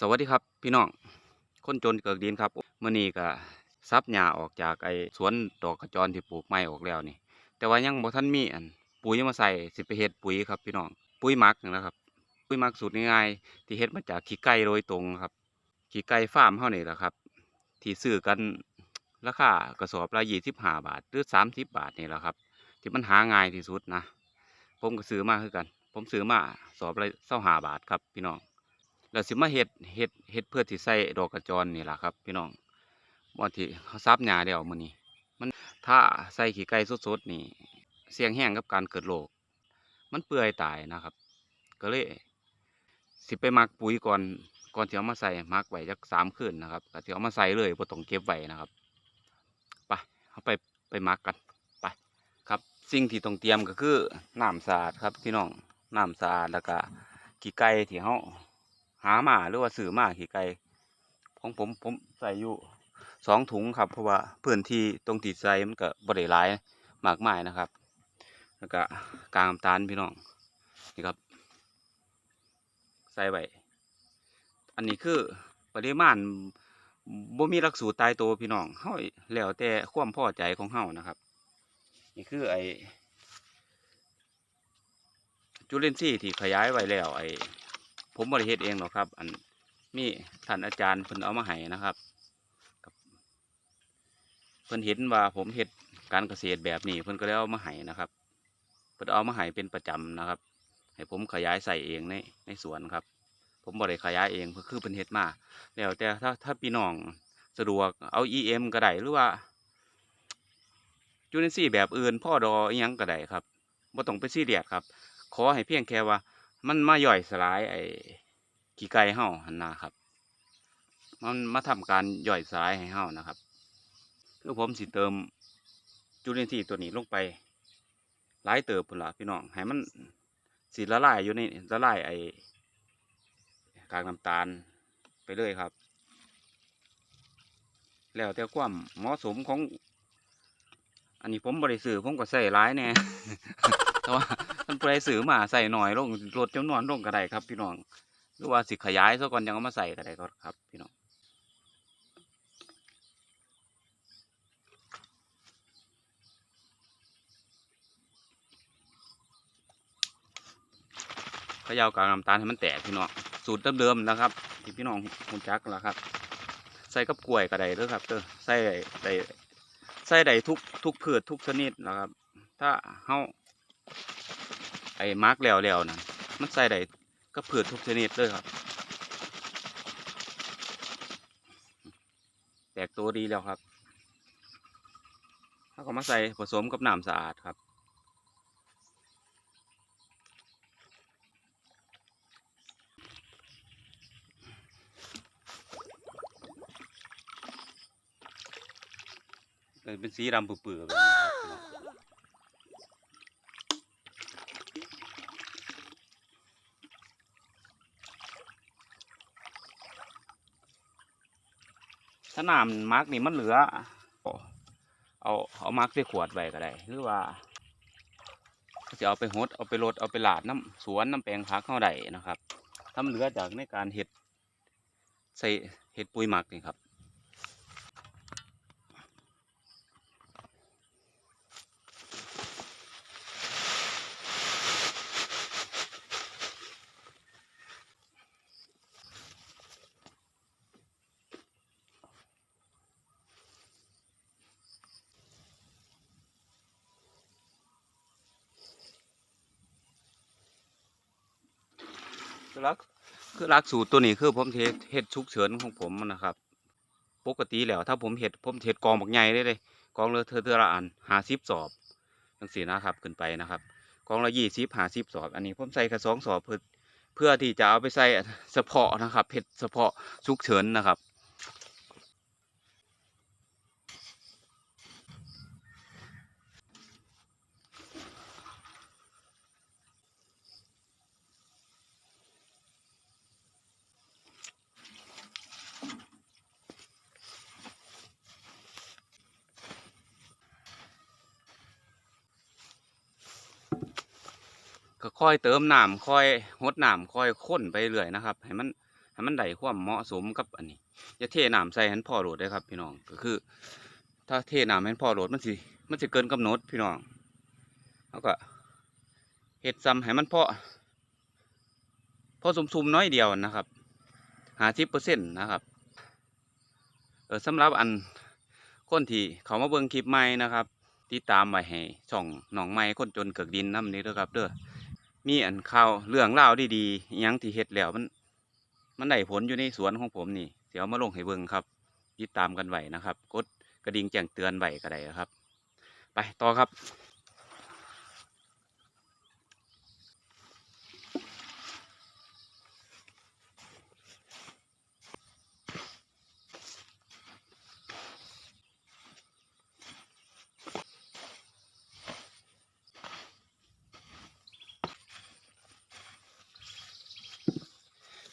สวัสดีครับพี่น้องคนจนเกิดดินครับเมื่อนี้ก็ซับหญ้าออกจากไอ้สวนดอกกระจรที่ปลูกไม้ออกแล้วนี่ แต่ว่ายังบ่ทันมีอันปุ๋ยมาใส่สิไปเฮ็ดปุ๋ยครับพี่น้องปุ๋ยมักนะครับ ปุ๋ยมักสูตรง่ายๆที่เฮ็ดมาจากขี้ไก่โดยตรงครับขี้ไก่ฟาร์มเฮานี่แหละครับ ที่ซื้อกันราคากระสอบละ25บห้าบาท หรือ30บบาทนี่แหละครับ ที่มันหาง่ายที่สุดนะ ผมก็ซื้อมาคือกัน ผมซื้อมาสอบละ25บาทครับพี่น้อง แล้วสิมาเฮ็ดเฮ็ดเฮ็ดเพื่อที่ใส่ดอกกระจรนี่แหละครับ พี่น้องบ่าที่เขาซับหญ้าแล้วมื้อนี้ มันถ้าใส่ขี้ไก่สดๆนี่ เสี่ยงแห้งกับการเกิดโรคมันเปื่อยตายนะครับ ก็เลยสิไปหมักปุ๋ยก่อนก่อนที่เอามาใส่หมักไว้จักสามคืนนะครับก็สิเอามาใส่เลยบ่ต้องเก็บไว้นะครับไปเอาไปไปหมักกันไปครับ สิ่งที่ต้องเตรียมก็คือน้ำสะอาดครับพี่น้องน้ำสะอาดแล้วก็ขี้ไก่ที่เฮา หามาหรือว่าซื้อมาขี้ไก่ของผมผมใส่อยู่สองถุงครับ เพราะว่าพื้นที่ตรงที่ใส่มันก็บ่ได้หลายมากมายนะครับ แล้วก็กลากน้ำตาลพี่น้องนี่ครับ ใส่ไว้อันนี้คือปริมาณบ่มีหลักสูตรตายตัวพี่น้องเฮาแล้วแต่ความพอใจของเฮานะครับ นี่คือไอจุลินทรีย์ที่ขยายไว้แล้วไอ ผมบริเฮ็ดเองหรอกครับ อันมีท่านอาจารย์เพิ่นเอามาให้นะครับเพิ่นเห็นว่าผมเฮ็ดการเกษตรแบบนี้เพิ่นก็เลยเอามาให้นะครับเพิ่นเอามาให้เป็นประจำนะครับ ให้ผมขยายใส่เองในในสวนครับ ผมบริขยายเองเพื่อคือเพิ่นเฮ็ดมาแล้วแต่ถ้าถ้าพี่น้องสะดวกเอา EM ก็ได้หรือว่าจุลินทรีย์แบบอื่นพ่อดออิหยังก็ได้ครับบ่ต้องไปซีเรียสครับ ขอให้เพียงแค่ว่า มันมาย่อยสลาย ไอ้ขี้ไก่เห่าหันนะครับ มันมาทำการย่อยสลายให้เห่านะครับคือผมสิเติมจุลินทรีย์ตัวนี้ลงไปหลายเติบพุ่นละพี่น้องให้มันสีละลายอยู่ในละลายไอ้กากน้ำตาลไปเลยครับ แล้วแต่ความเหมาะสมของ อันนี้ผมบริสื่อผมก็ใส่ร้ายแน่แต่ว่า มันผู้ใดซื้อมาใส่หน่อยลงลดจำนวนลงก็ได้ครับ พี่น้องหรือว่าสิขยายซะก่อนยังเอามาใส่ก็ได้ก็ครับ พี่น้องเขย่ากากน้ำตาลให้มันแตกพี่น้องสูตรเดิมๆนะครับที่พี่น้องคุณจักแล้วครับ ใส่กับกล้วยก็ได้เด้อครับเด้อใส่ได้ใส่ได้ทุกทุกพืชทุกชนิดนะครับ ถ้าเฮา อ้มาร์กแล้วแล้วนะมันใส่ได้ก็พืชทุกชนิดเลยครับ แตกตัวดีแล้วครับถ้าก็มาใส่ผสมกับน้ำสะอาดครับเป็นสีดำเปื้อๆแบบนี้ครับพี่น้อง นาน้ำมาร์กนี่มันเหลือ เอาเอามาร์กใส่ขวดไว้ก็ได้ หรือว่าจะเอาไปหดเอาไปรดเอาไปหลาดน้ำสวนน้ำแปลงพักเข้าได้นะครับถ้าเหลือจากในการเห็ดใส่เห็ดปุ๋ยหมักนี่ครับ ลักคือลักสูตรตัวนี้คือผมเทเฮ็ดฉุกเฉินของผมนะครับ ปกติแล้วถ้าผมเห็ดผมเห็ดกองบักใหญ่ได้เลยกองละเธอเธอละอันหาสิบสอบทั้งสี่นะครับขึ้นไปนะครับ กองละยี่สิบหาสิบสอบ อันนี้ผมใส่กระสองสอบเพื่อเพื่อที่จะเอาไปใส่เฉพาะนะครับเห็ดเฉพาะฉุกเฉินนะครับ ก็ค่อยเติมน้ำค่อยหดน้ำค่อยข้นไปเรื่อยนะครับ ให้มันให้มันได้ความเหมาะสมกับอันนี้อย่าเทน้ำใส่ให้มันพอโหลดได้ครับ พี่น้องก็คือ ถ้าเทน้ำให้มันพอโหลดมันสิมันสิเกินกำหนดพี่น้องแล้วก็เฮ็ดซ้ำให้มันพอพอสมๆน้อยเดียวนะครับหาสิบเปอร์เซ็นต์นะครับเออสำหรับอันคนที่เขามาเบิ่งคลิปใหม่นะครับติดตามไว้ให้ช่องหนองไม้คนจนเกิกดินน้ำนี้เด้อครับเด้อ มีอันข่าวเรื่องเล่าดีๆยังที่เห็ดแล้วมัน มันได้ผลอยู่ในสวนของผมนี่เดี๋ยวมาลงให้เบิ่งครับติดตามกันไว้นะครับ กดกระดิ่งแจ้งเตือนไว้ก็ได้ครับ ไปต่อครับ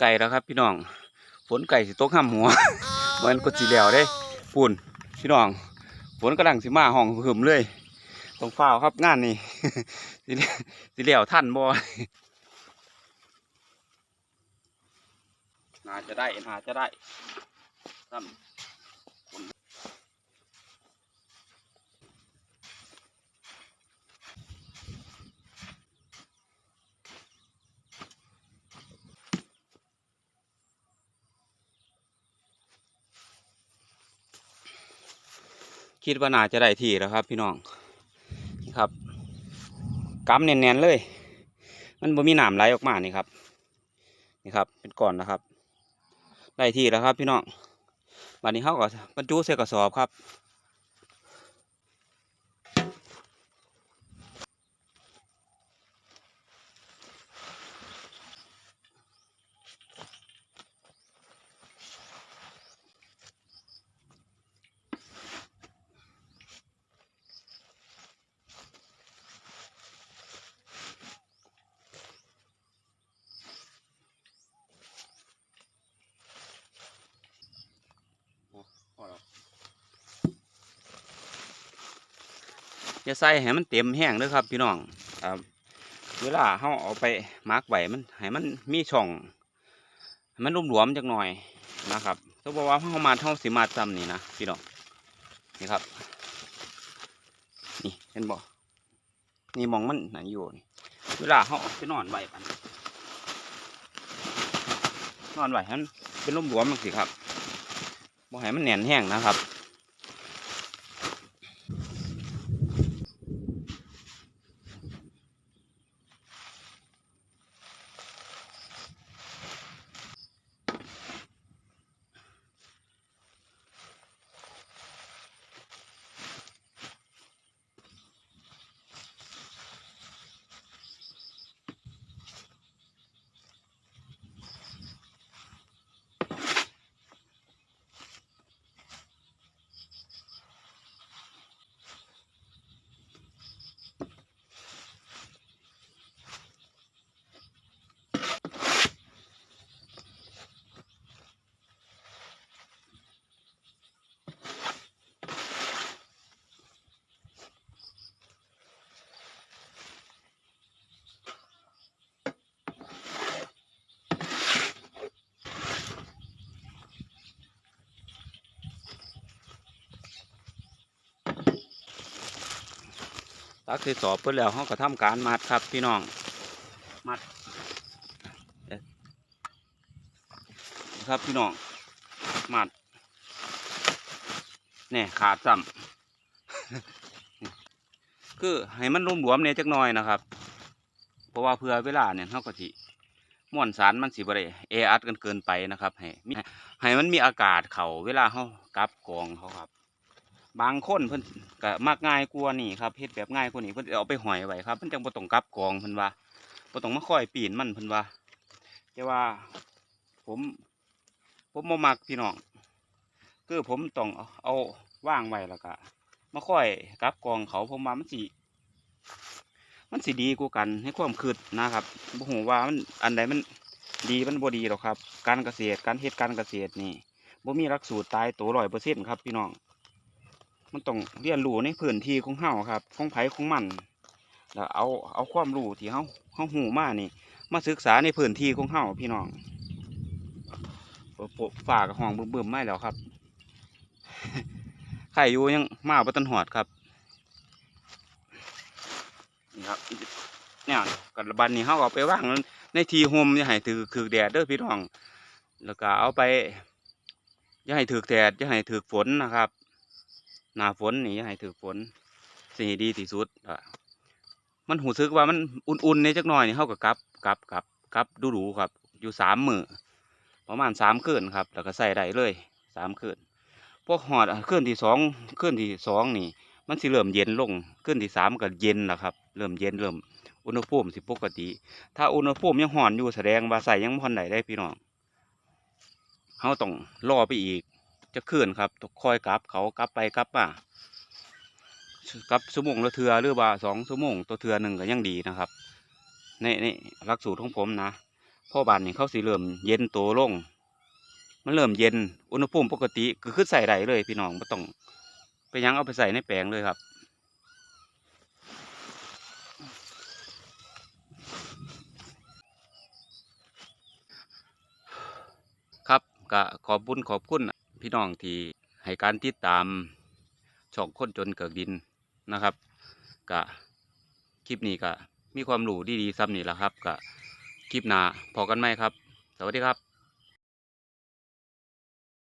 ไก่แล้วครับ พี่น้องฝนไก่สิตกห้ามหัวมันก็สิแล้วเด้ปุ่นพี่น้องฝนกำลังสิมาห้องหึมเลยต้องฝ้าครับงานนี่สิแล้วสิแล้วท่านบ่น่าจะได้น่าจะได้ซ้ำ คิดว่าน่าจะได้ที่แล้วครับ พี่น้องครับกำแน่นๆเลย มันบ่มีหนามไหลออกมานี่ครับ นี่ครับ เป็นก่อนนะครับ ได้ที่แล้วครับ พี่น้องวันนี้เขาก็บรรจุใส่กระสอบครับ อย่าใส่ให้มันเต็มแห้งเด้อครับพี่น้องครับเวลาเขาเอาไปมาร์กไว้มันให้มันมีช่องให้มันหลวมจักหน่อยนะครับถ้าบอกว่าเขามาเท่าสิมาจำนี่นะพี่น้องนี่ครับ นี่เห็นบ่นี่มองมันหนอยู่นี่เวลาเขาเอาไปนอนไว้ปันนอนไว้ให้มันเป็นรุมหลวมๆจังสิครับบ่ให้มันแน่นแห้งนะครับ ตักที่สอบเพื่อแล้วเขาก็ทำการมัดครับพี่น้องมัดครับพี่น้องมัดเนี่ยขาดซ้ำคือให้มันรวมๆเนี่ยจักหน่อยนะครับ เพราะว่าเพื่อเวลาเนี่ยเขาก็สิม่วนสารมันสิบริเออัดกันเกินไปนะครับให้ให้มันมีอากาศเขาเวลาเขากลับกองเขาครับ บางคนเพิ่นก็มักง่ายกว่านี่ครับเฮ็ดแบบง่ายกว่านี้เพิ่นเอาไปหอยไว้ครับเพิ่นจังบ่ต้องกลับกองเพิ่นว่าบ่ต้องมาคอยปีนมันเพิ่นว่าแต่ว่า ผมผมบ่มักพี่น้องคือผมต้องเอาว่างไว้แล้วก็มาคอยกลับกองเขาผมว่ามันสิมันสิดีกว่ากันให้ความคืดนะครับบ่ฮู้ว่ามันอันใดมันดีมันบ่ดีหรอกครับ การเกษตรการเฮ็ดการเกษตรนี่บ่มีหลักสูตรตายตัว100%ครับพี่น้อง มันต้องเรียนรู้ในพื้นที่ของเฮาครับของไผของมันแล้วเอาเอาความรู้ที่เฮาเฮาหูมานี่ มาศึกษาในพื้นที่ของเฮาพี่น้องฝากห้องเบึ้มๆไม่แล้วครับไข่อยู่ยังมาบ่ตันหอดครับนี่ครับเนี่ยกับันนี้เขาเอาไปว่างในทีโฮมอย่าให้ถือถือแดดเด้อพี่น้อง แล้วก็เอาไปอย่าให้ถือแดดอย่าให้ถือฝนนะครับ หน้าฝนนี่ให้ถือฝนสิ่งที่ดีที่สุดอะมันหูซึกว่ามันอุ่นๆในจักหน่อยนี่เขาก็กลับกลับกลับกลับดูดูครับ อยู่สามมือประมาณสามคืนครับ แล้วก็ใส่ได้เลยสามคืนพวกหอดอะคืนที่สองคืนที่สองนี่ มันสิเริ่มเย็นลงคืนที่สามก็เย็นแล้วครับ เริ่มเย็นเริ่มอุณหภูมิสิปกติ ถ้าอุณหภูมิยังห่อนอยู่แสดงว่าใส่ยังพอนไหนได้พี่น้องเขาต้องรอไปอีก จะเคลื่อนครับต้องคอยกลับเขากลับไปกลับมากลับชั่วโมงละเทือหรือว่าสองชั่วโมงตัวเทือหนึ่งก็ยังดีนะครับในในหลักสูตรของผมนะพ่อบานนี่เขาสิเริ่มเย็นตัวลง มันเริ่มเย็นอุณหภูมิปกติก็คือใส่ได้เลยพี่น้องไม่ต้องไปยังเอาไปใส่ในแปลงเลยครับครับก็ขอบุญขอบคุณ พี่น้องที่ให้การติดตามช่องคนจนเกิดดินนะครับกะคลิปนี้ก็มีความรู้ดีๆซ้ำนี่แหละครับกะคลิปหน้าพอกันไหมครับ สวัสดีครับ